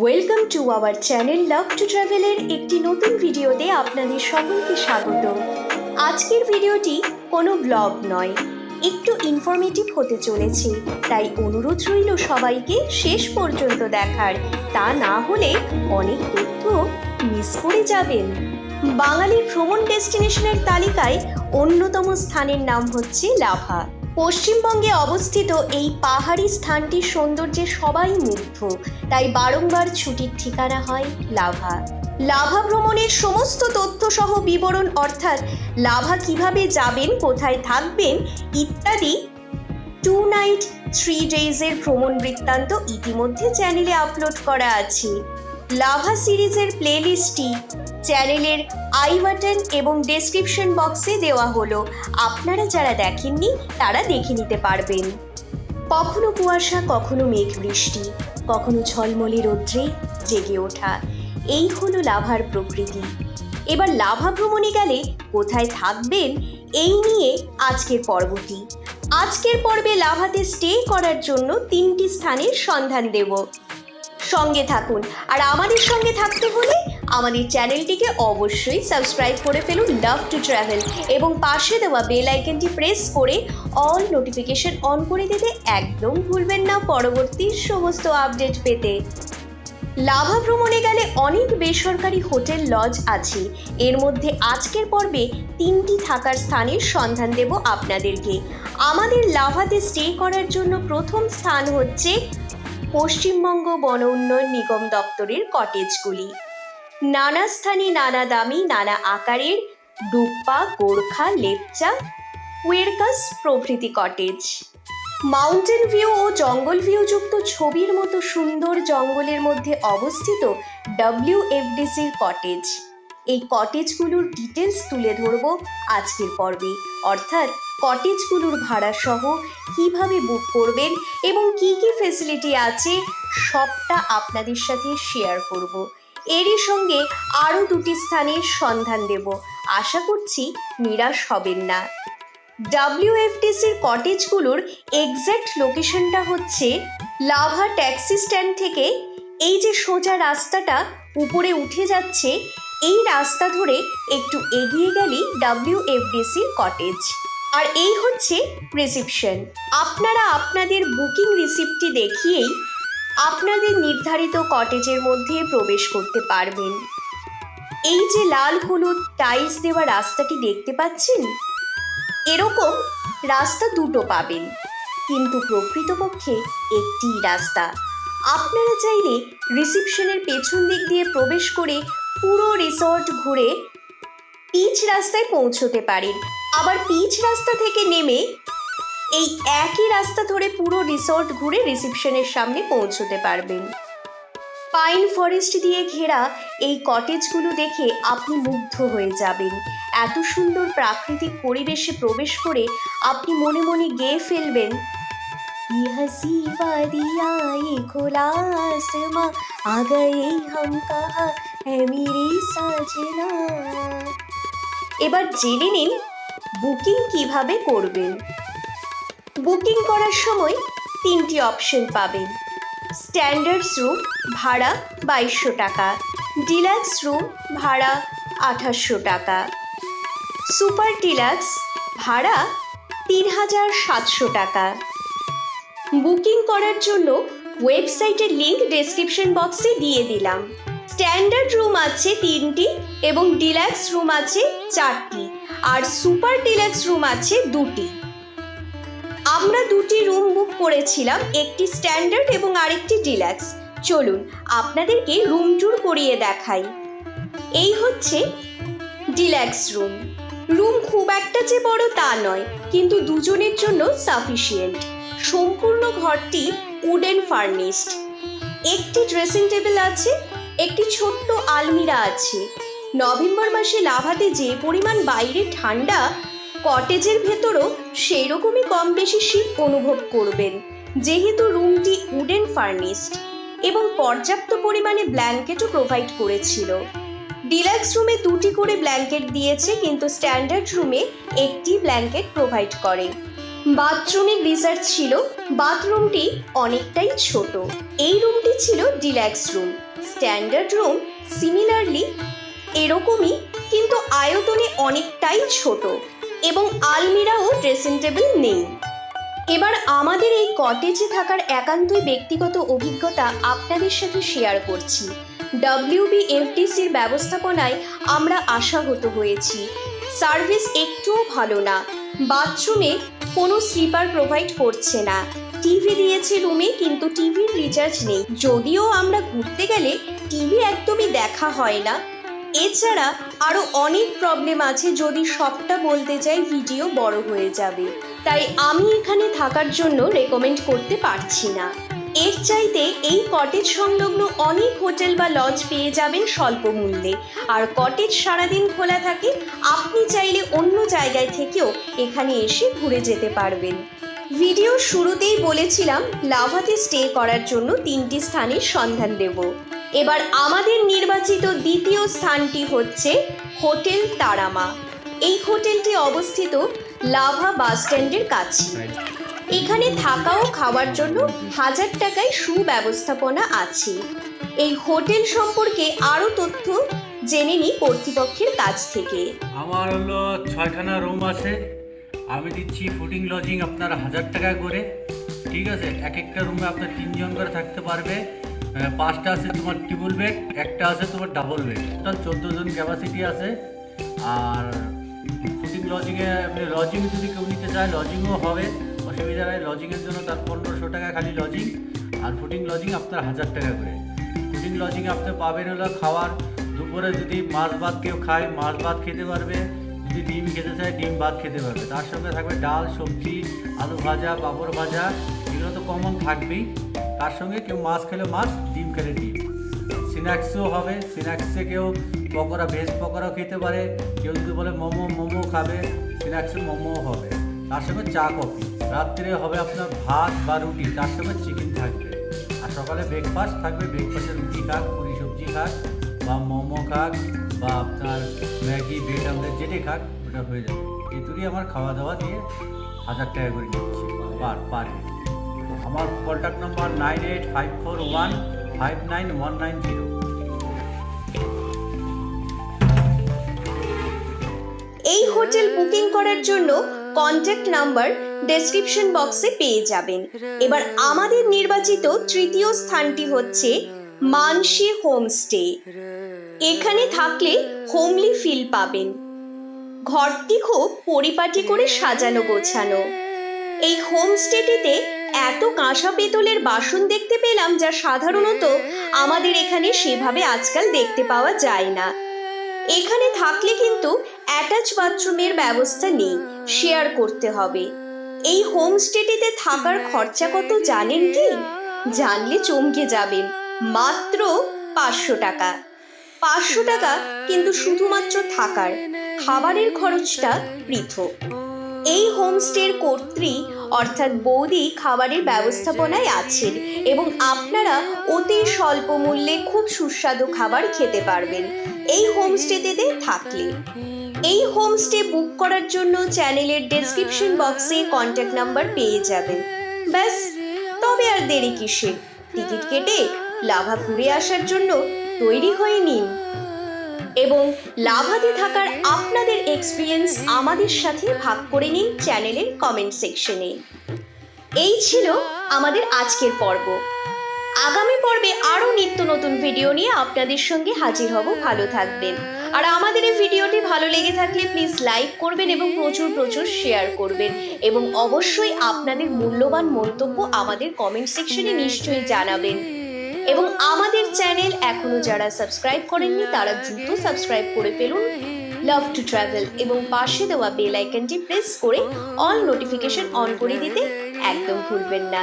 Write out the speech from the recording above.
Welcome to our channel love to ট্রাভেলের একটি নতুন ভিডিওতে আপনাদের সকলকে স্বাগত। আজকের ভিডিওটি কোনো ব্লগ নয়, একটু ইনফরমেটিভ হতে চলেছে, তাই অনুরোধ রইল সবাইকে শেষ পর্যন্ত দেখার, তা না হলে অনেক তথ্য মিস করে যাবেন। বাঙালির ভ্রমণ ডেস্টিনেশনের তালিকায় অন্যতম স্থানের নাম হচ্ছে লাভা। পশ্চিমবঙ্গে অবস্থিত এই পাহাড়ি স্থানটির সৌন্দর্যে সবাই মুগ্ধ। তাই বারংবার ছুটির ঠিকানা হয় লাভা। লাভা ভ্রমণের সমস্ত তথ্য সহ বিবরণ, অর্থাৎ লাভা কীভাবে যাবেন, কোথায় থাকবেন ইত্যাদি টু নাইট থ্রি ডেজের ভ্রমণ বৃত্তান্ত ইতিমধ্যে চ্যানেলে আপলোড করা আছে। লাভা সিরিজের প্লেলিস্টটি চ্যানেলের আই বাটন এবং ডেসক্রিপশন বক্সে দেওয়া হলো। আপনারা যারা দেখেননি, তারা দেখে নিতে পারবেন। কখনো কুয়াশা, কখনো মেঘ বৃষ্টি, কখনো ঝলমলে রৌদ্রে জেগে ওঠা। এই হলো লাভার প্রকৃতি। এবার লাভা ভ্রমণে গেলে কোথায় থাকবেন, এই নিয়ে আজকের পর্বটি। আজকের পর্বে লাভাতে স্টে করার জন্য তিনটি স্থানের সন্ধান দেব। সঙ্গে থাকুন। আর আমাদের সঙ্গে থাকতে হলে আমাদের চ্যানেলটিকে অবশ্যই সাবস্ক্রাইব করে ফেলুন লাভ টু ট্রাভেল এবং পাশে দেওয়া বেল আইকনটি প্রেস করে অল নোটিফিকেশন অন করে দিতে একদম ভুলবেন না পরবর্তী সমস্ত আপডেট পেতে। লাভা ভ্রমণে গেলে অনেক বেসরকারি হোটেল লজ আছে। এর মধ্যে আজকের পর্বে তিনটি থাকার স্থানের সন্ধান দেব আপনাদেরকে। আমাদের লাভাতে স্টে করার জন্য প্রথম স্থান হচ্ছে পশ্চিমবঙ্গ বন উন্নয়ন নিগম দপ্তরের কটেজগুলি। নানা স্থানে নানা দামি নানা আকারের ডুপ্পা, গোর্খা, লেপচা, কুয়েরকাস প্রভৃতি কটেজ। মাউন্টেন ভিউ ও জঙ্গল ভিউ যুক্ত ছবির মতো সুন্দর জঙ্গলের মধ্যে অবস্থিত ডব্লিউএফডিসির কটেজ। এই কটেজগুলোর ডিটেলস তুলে ধরব আজকের পর্বে। অর্থাৎ কটেজগুলোর ভাড়া সহ কীভাবে বুক করবেন এবং কি কি ফেসিলিটি আছে, সবটা আপনাদের সাথে শেয়ার করব। এরই সঙ্গে আরও দুটি স্থানের সন্ধান দেব। আশা করছি নিরাশ হবেন না। ডাব্লিউএফটিসির কটেজগুলোর এক্স্যাক্ট লোকেশনটা হচ্ছে লাভা ট্যাক্সি স্ট্যান্ড থেকে এই যে সোজা রাস্তাটা উপরে উঠে যাচ্ছে এই রাস্তা ধরে একটু এগিয়ে গেলেই ডাব্লিউএফডিসির কটেজ আর এই হচ্ছে রিসিপশন আপনারা আপনাদের বুকিং রিসিপ্টটি দেখিয়েই আপনাদের নির্ধারিত কটেজের মধ্যে প্রবেশ করতে পারবেন। এই যে লাল হলুদ টাইলস দেওয়া রাস্তাটি দেখতে পাচ্ছেন? এরকম রাস্তা দুটো পাবেন। কিন্তু প্রকৃতপক্ষে একটিই রাস্তা। আপনারা চাইলে রিসিপশনের পেছন দিক দিয়ে প্রবেশ করে পুরো রিসর্ট ঘুরে পিচ রাস্তায় পৌঁছতে পারেন। আবার পিচ রাস্তা থেকে নেমে এই একই রাস্তা ধরে পুরো রিসর্ট ঘুরে রিসিপশনের সামনে পৌঁছতে পারবেন। পাইন ফরেস্ট দিয়ে ঘেরা এই কটেজগুলো দেখে আপনি মুগ্ধ হয়ে যাবেন। এত সুন্দর প্রাকৃতিক পরিবেশে প্রবেশ করে আপনি মনে মনে গেয়ে ফেলবেন ये हंसी वादियाँ ये खुला आसमां आ गए हम कहा है मेरी साजना এবার জেনে নিন বুকিং কিভাবে করবেন বুকিং করার সময় তিনটি অপশন পাবেন স্ট্যান্ডার্ড রুম ভাড়া বাইশশো টাকা ডিলাক্স রুম ভাড়া আঠাশশো টাকা সুপার ডিলাক্স ভাড়া তিন হাজার সাতশো টাকা বুকিং করার জন্য ওয়েবসাইটের লিংক ডেসক্রিপশন বক্সে দিয়ে দিলাম। স্ট্যান্ডার্ড রুম আছে তিনটি এবং ডিলাক্স রুম আছে চারটি আর সুপার ডিলাক্স রুম আছে দুটি। আমরা দুটি রুম বুক করেছিলাম, একটি স্ট্যান্ডার্ড এবং আরেকটি ডিলাক্স। চলুন, আপনাদেরকে রুম ট্যুর করিয়ে দেখাই। এই হচ্ছে ডিলাক্স রুম। রুম খুব একটা যে বড় তা নয়, কিন্তু দুজনের জন্য সাফিসিয়েন্ট। সম্পূর্ণ ঘরটি উডেন ফার্নিশড একটি ড্রেসিং টেবিল আছে, একটি ছোট্ট আলমিরা আছে। নভেম্বর মাসে লাভাতে যে পরিমাণ বাইরে ঠান্ডা কটেজের ভেতরও সেই রকমই কম বেশি শীত অনুভব করবেন। যেহেতু রুমটি উডেন ফার্নিশড এবং পর্যাপ্ত পরিমাণে ব্ল্যাঙ্কেটও প্রোভাইড করেছিল। ডিলাক্স রুমে দুটি করে ব্ল্যাঙ্কেট দিয়েছে, কিন্তু স্ট্যান্ডার্ড রুমে একটি ব্ল্যাঙ্কেট প্রোভাইড করে। বাথরুমের রিসার্চ ছিল, বাথরুমটি অনেকটাই ছোট। এই রুমটি ছিল deluxe room. Standard room similarly এরকমই, কিন্তু আয়তনে অনেকটাই ছোট এবং আলমিরা ও ড্রেসিং টেবিল নেই। এবার আমাদের এই কটেজে থাকার একান্তই ব্যক্তিগত অভিজ্ঞতা আপনাদের সাথে শেয়ার করছি। ডাব্লিউবিএফটিসির ব্যবস্থাপনায় আমরা আশাহত হয়েছি। সার্ভিস একটুও ভালো না। বাথরুমে কোনো স্লিপার প্রোভাইড করছে না। টিভি দিয়েছে রুমে, কিন্তু টিভির রিচার্জ নেই। যদিও আমরা ঘুরতে গেলে টিভি একদমই দেখা হয় না। এছাড়া আরও অনেক প্রবলেম আছে যদি সবটা বলতে চাই ভিডিও বড় হয়ে যাবে। তাই আমি এখানে থাকার জন্য রেকমেন্ড করতে পারছি না। এর চাইতে এই কটেজ সংলগ্ন অনেক হোটেল বা লজ পেয়ে যাবেন স্বল্প মূল্যে। আর কটেজ সারাদিন খোলা থাকে, আপনি চাইলে অন্য জায়গায় থেকেও এখানে এসে ঘুরে যেতে পারবেন। ভিডিও শুরুতেই বলেছিলাম, লাভাতে স্টে করার জন্য তিনটি স্থানের সন্ধান দেব। এবার আমাদের নির্বাচিত দ্বিতীয় স্থানটি হচ্ছে হোটেল তারামা। এই হোটেলটি অবস্থিত লাভা বাস স্ট্যান্ডের কাছে এখানে থাকা ও খাওয়ার জন্য হাজার টাকায় সুব্যবস্থাপনা আছে। এই হোটেল সম্পর্কে আরও তথ্য জেনে নিই কর্তৃপক্ষের কাছ থেকে। আমার হলো ছয়খানা রুম আছে। আমি দিচ্ছি ফুডিং লজিং আপনার হাজার টাকা করে। ঠিক আছে? এক একটা রুমে আপনার তিনজন করে থাকতে পারবে। পাঁচটা আছে তোমার টিবল বেড একটা আছে তোমার ডাবল বেড টোটাল চোদ্দ জন ক্যাপাসিটি আছে। আর ফুডিং লজিংয়ে আপনি লজিং যদি কেউ নিতে চায় লজিংও হবে। অসুবিধা নেই লজিংয়ের জন্য তার পনেরোশো টাকা খালি লজিং আর ফুডিং লজিং আপনার হাজার টাকা করে। ফুডিং লজিং আপনি পাবেন হলো খাওয়ার, দুপুরে যদি মাছ ভাত কেউ খায়, মাছ ভাত খেতে পারবে, যদি ডিম খেতে চায়, ডিম ভাত খেতে পারবে। তার সঙ্গে থাকবে ডাল, সবজি, আলু ভাজা, পাঁপড় ভাজা, এগুলো তো কমন থাকবেই। তার সঙ্গে কেউ মাছ খেলে মাছ, ডিম খেলে ডিম। স্ন্যাক্সও হবে স্ন্যাক্সে কেউ পকোড়া ভেজ পকোড়াও খেতে পারে, কেউ যদি বলে মোমো মোমো খাবে স্ন্যাক্সে মোমোও হবে। তার সঙ্গে চা, কফি। রাত্রে হবে আপনার ভাত বা রুটি, তার সঙ্গে চিকেন থাকবে। আর সকালে ব্রেকফাস্ট থাকবে ব্রেকফাস্টে রুটি খাক, পুরি সবজি খাক, বা মোমো খাক, বা আপনার ম্যাগি, ব্রেড, আমলেট, যেটাই খাক, ওটা হয়ে যাবে। এটুকুই আমার খাওয়া দাওয়া দিয়ে হাজার টাকা করে নিচ্ছি, পার পার। আমার contact number nine eight five four one five nine one nine zero এই হোটেল বুকিং করার জন্য কন্ট্যাক্ট নাম্বার ডেসক্রিপশন বক্সে পেয়ে যাবেন। এবার আমাদের নির্বাচিত তৃতীয় স্থানটি হচ্ছে মানসি হোমস্টে। এখানে থাকলে হোমলি ফিল পাবেন। ঘরটি খুব পরিপাটি করে সাজানো গোছানো। এই হোমস্টেটিতে এত কাঁসা পেতলের বাসন দেখতে পেলাম যা সাধারণত আমাদের এখানে সেভাবে আজকাল দেখতে পাওয়া যায় না। এখানে থাকলে কিন্তু অ্যাটাচ বাথরুমের ব্যবস্থা নেই শেয়ার করতে হবে। এই হোমস্টেটিতে থাকার খরচা কত জানেন কি? জানলে চমকে যাবেন, মাত্র পাঁচশো টাকা। পাঁচশো টাকা কিন্তু শুধুমাত্র থাকার, খাবারের খরচটা পৃথক। এই হোমস্টের কর্ত্রী, অর্থাৎ বৌদি, খাবারের ব্যবস্থাপনায় আছেন এবং আপনারা অতি স্বল্প মূল্যে খুব সুস্বাদু খাবার খেতে পারবেন। এই হোমস্টেতে থাকলে। এই হোমস্টে বুক করার জন্য চ্যানেলের ডেসক্রিপশন বক্সে কন্ট্যাক্ট নাম্বার পেয়ে যাবেন। ব্যাস, তবে আর দেরি কিসে টিকিট কেটে লাভা ঘুরে আসার জন্য তৈরি হয়ে নিন। এবং লাভাতে থাকার আপনাদের এক্সপিরিয়েন্স আমাদের সাথে ভাগ করে নিন চ্যানেলের কমেন্ট সেকশনে এই ছিল আমাদের আজকের পর্ব। আগামী পর্বে আরও নিত্য নতুন ভিডিও নিয়ে আপনাদের সঙ্গে হাজির হব। ভালো থাকবেন। আর আমাদের এই ভিডিওটি ভালো লেগে থাকলে প্লিজ লাইক করবেন এবং প্রচুর প্রচুর শেয়ার করবেন। এবং অবশ্যই আপনাদের মূল্যবান মন্তব্য আমাদের কমেন্ট সেকশনে নিশ্চয়ই জানাবেন। এবং আমাদের চ্যানেল এখনও যারা সাবস্ক্রাইব করেননি, তারা দ্রুত সাবস্ক্রাইব করে ফেলুন। লাভ টু ট্রাভেল এবং পাশে দেওয়া বেল আইকনটি প্রেস করে অল নোটিফিকেশন অন করে দিতে একদম ভুলবেন না।